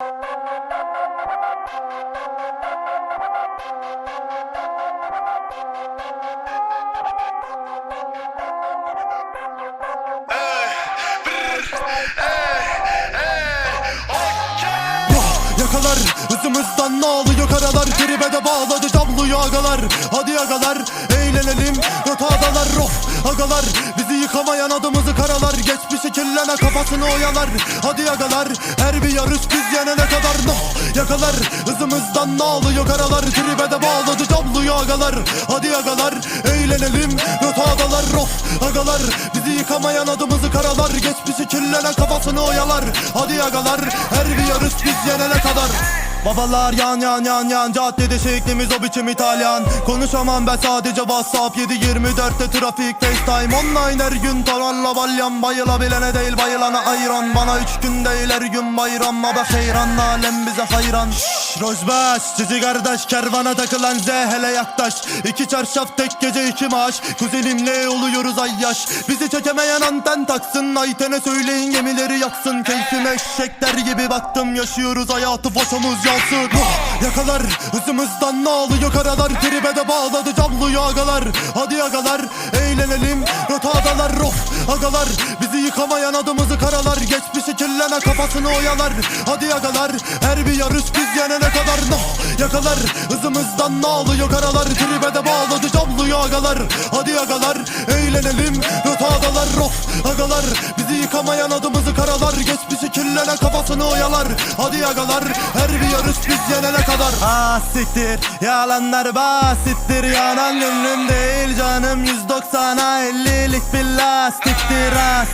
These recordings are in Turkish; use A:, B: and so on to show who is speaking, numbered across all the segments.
A: Yakalar hızımızdan ne alıyor karalar Tribe de bağladı camlıyor agalar Hadi agalar eğlenelim Rotadalar roh agalar Bizi yıkamayan adımızı karalar Geçmişi kirlene kafasını oyalar Hadi agalar her bir yarış biz yenene kadar no Yakalar. Hızımızdan ne alıyor karalar. Tribe bağladı camlıyor agalar Hadi agalar eğlenelim. Rotadalar roh agalar. Bizi yıkamayan adımızı karalar. Geçmişi kirlene kafasını oyalar. Hadi agalar her bir yarış biz yenene kadar Babalar yan yan yan yan. Caddede şeklimiz o biçim İtalyan. Konuşamam ben sadece WhatsApp. 7-24'te trafik FaceTime. Online her gün tavanla balyan Bayılabilene değil bayılana ayran. Bana üç gün değil her gün bayram. Ama heyran alem bize hayran. Şşş Rojbaş Cici kardeş kervana takılan Z hele yaklaş İki çarşaf tek gece iki maaş. Kuzenimle oluyoruz ay yaş Bizi çekemeyen anten taksın. Ayten'e söyleyin gemileri yaksın. Keyfime eşekler gibi baktım. Yaşıyoruz hayatı boşumuz yansın. Yakalar hızımızdan ne alıyor? Karalar Tribe bağladı camlıyor agalar Hadi agalar eğlenelim. Rotadalar roh agalar Bizi yıkamayan adımızı kirlene kafasını oyalar. Hadi agalar her bir yarış biz yenene kadar. No Yakalar hızımızdan ne alıyor karalar. Tribe de bağladı camlıyor agalar. Hadi agalar eğlenelim Rotadalar roh agalar Bizi yıkamayan adımızı karalar. Geçmişi kirlene kafasını oyalar. Hadi agalar her yarış biz yenene kadar. Ah yalanlar basittir. Yanan gönlüm değil canım. 190'a 50'lik bir lastiktir. Ah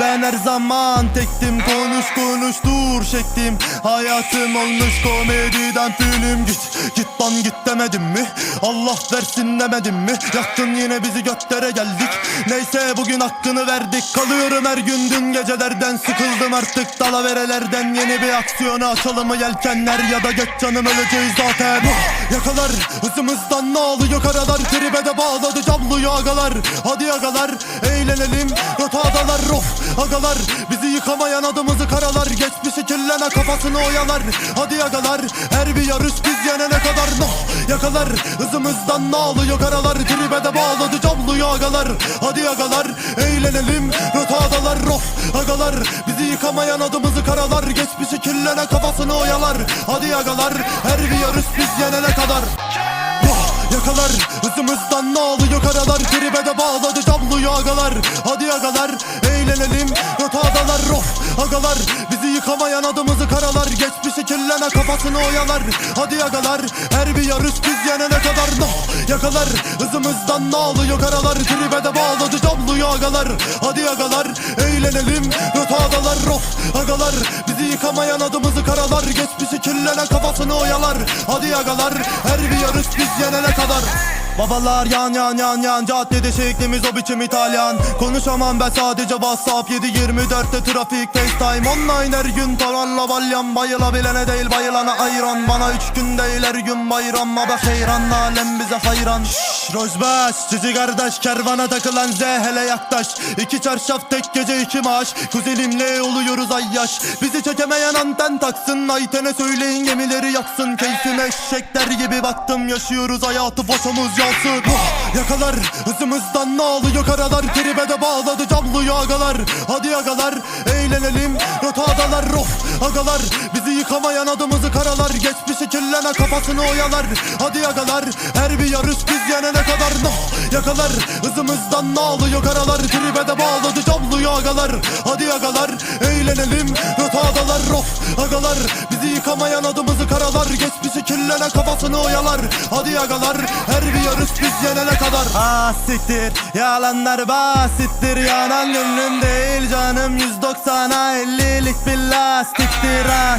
A: ben her zaman tektim. Konuş konuş dur şektim Hayatım olmuş komediden film Git git lan git demedim mi? Allah versin demedim mi? Yaktın yine bizi göklere geldik. Neyse bugün hakkını verdik. Kalıyorum her gün. Dün gecelerden Sıkıldım artık. Dalaverelerden Yeni bir aksiyona açalım yelkenler Ya da gök canım öleceğiz zaten. Vah, Yakalar hızımızdan ne alıyor? Karalar Tribe de bağladı camlıyor agalar Hadi agalar eğlenelim. Rotadalar roh agalar. Bizi yıkamayan adımızı karalar. Geçmişi kirlene kafasını oyalar. Hadi agalar her bir yarış biz yenene kadar. No Yakalar hızımızdan ne alıyor? Karalar Tribe de bağladı camlıyor agalar Hadi agalar eğlenelim. Agalar Yıkamayan adımızı karalar Geçmişi kirlene kafasını oyalar. Hadi agalar her bir yarış biz yenene kadar. Vah, Yakalar hızımızdan ne alıyor karalar? Tribe de bağladı camlıyor agalar. Hadi agalar eğlenelim Rotadalar roh agalar Bizi yıkamayan adımızı karalar. Geçmişi kirlene kafasını oyalar. Hadi agalar her bir yarış biz yenene kadar. No Yakalar hızımızdan ne alıyor karalar? Tribe de bağladı camlıyor agalar. Hadi agalar eğlenelim Rotadalar roh agalar. Bizi yıkamayan adımızı karalar. Geçmişi kirlene kafasını oyalar. Hadi agalar her bir yarış biz yenene kadar Babalar yan yan yan yan. Caddede şeklimiz o biçim İtalyan. Konuşamam ben sadece WhatsApp 7-24'te trafik FaceTime Online her gün. Tavanla balyan Bayılabilene değil bayılana ayran. Bana üç gün değil her gün bayram Ama heyran alem bize hayran. Şşş Rojbaş Cici kardeş kervana takılan Z hele yaklaş İki çarşaf tek gece iki maaş. Kuzenimle oluyoruz ay yaş Bizi çekemeyen anten taksın Ayten'e söyleyin gemileri yaksın. Keyfime eşekler gibi baktım Yaşıyoruz hayatı boşumuz yansın Vah, Yakalar hızımızdan ne alıyor? Karalar Tribe de bağladı camlıyor agalar Hadi agalar eğlenelim. Rotadalar roh agalar Bizi yıkamayan adımızı karalar. Geçmişi kirlene kafasını oyalar. Hadi agalar her bir yarış biz yenene kadar. No! Yakalar hızımızdan ne alıyor? Karalar Tribe de bağladı camlıyor agalar Hadi agalar eğlenelim. Rotadalar roh agalar Bizi yıkamayan adımızı karalar. Geçmişi kirlene kafasını oyalar. Hadi agalar yarış biz yenene kadar. Ah yalanlar basittir. Yanan gönlüm değil canım. 190'a 50'lik bir lastiktir. Ah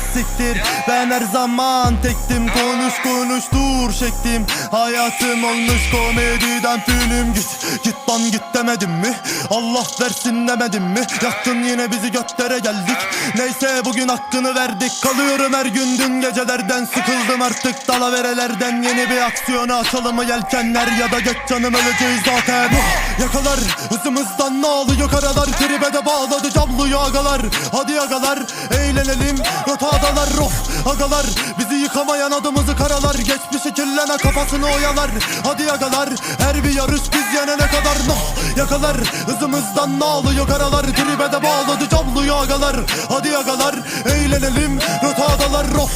A: ben her zaman tektim. Konuş konuş dur şektim Hayatım olmuş komediden film Git git lan git demedim mi? Allah versin demedim mi? Yaktın yine bizi göklere geldik. Neyse bugün hakkını verdik. Kalıyorum her gün. Dün gecelerden Sıkıldım artık. Dalaverelerden Yeni bir aksiyona açalım mı yelkenler Ya da geç canım öleceğiz zaten. Yakalar hızımızdan ne alıyor karalar. Tribe de bağladı camlıyor agalar Hadi agalar eğlenelim. Rotadalar of agalar. Bizi yıkamayan adımızı karalar. Geçmişi kirlene kafasını oyalar. Hadi agalar her bir yarış biz yenene kadar. Noh Yakalar hızımızdan ne alıyor karalar. Tribe de bağladı camlıyor agalar Hadi agalar eğlenelim. Rotadalar of